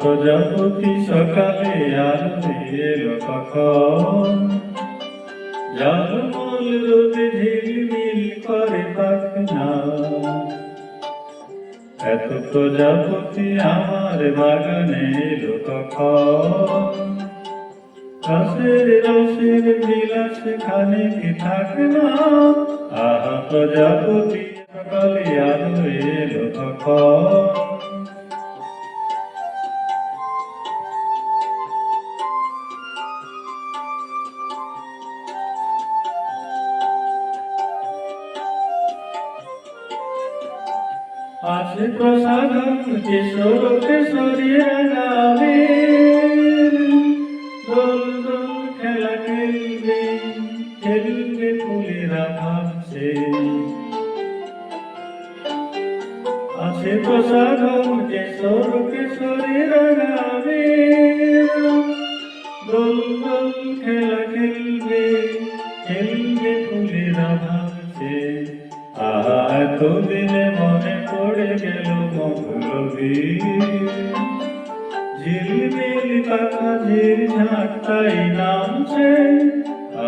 প্রজাপতি সকালে আর এলো কখন? ঝলমল রোদে ঝিলমিল করে পাখনা। এত প্রজাপতি আমার বাগানে এলো কখন? রসের রসের বিলাস খানে কি থাকে না আহা প্রজাপতি সকালে আলো এলো কখন? আছে প্রসাদম কিশোর কিশোরীরা গাবে দোল দোল খেলা খেলবে খেলবে ফুলেরা ভাবছে। আছে প্রসাদম কিশোর কিশোরীরা গাবে দোল দোল খেলা খেলবে খেলবে ফুলেরা ভাবছে। আহা, এতদিনে মনে পড়ে গেল মধুরবী ঝিলমিল পাখা ঝিল ঝাঁকটাই নামছে।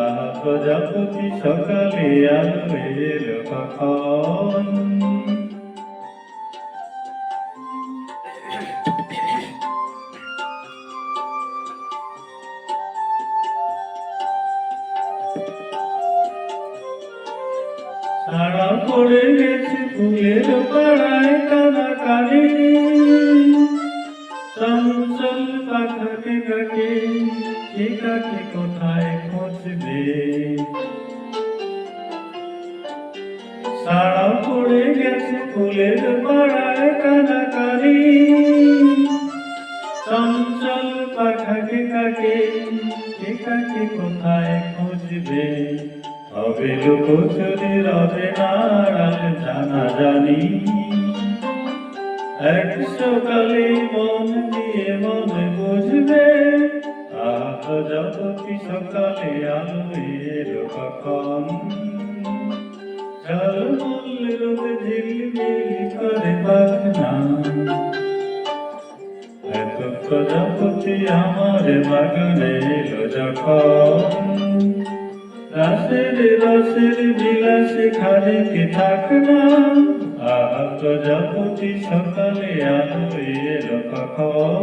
আহা প্রজাপতি সকালে আলো এলো কখন? সারা পড়ে গেছে ফুলের পাড়ায় কানা কানে চঞ্চল পাখাকে কাকে কে কাকে কোথায় খুঁজবে? সারা পড়ে গেছে ফুলের পাড়ায় কানা কানে চঞ্চল পাখাকে কাকে কে কাকে কোথায় খুঁজবে? হবে লুকোচুরি রবে নাড়াল জানা জানি। এক সকালে মন দিয়ে মন বুঝবে, আহ জগতি সকালে আলো এলো কখন ঝলমল রোদ ঝিলমিল করে পাখনা। এত প্রজাপতি আমার বাগানে এলো যখন। রাসের রাসের বিলাসে খালি কি থাক না আহা প্রজাপতি সকালে আলো এলো কখন?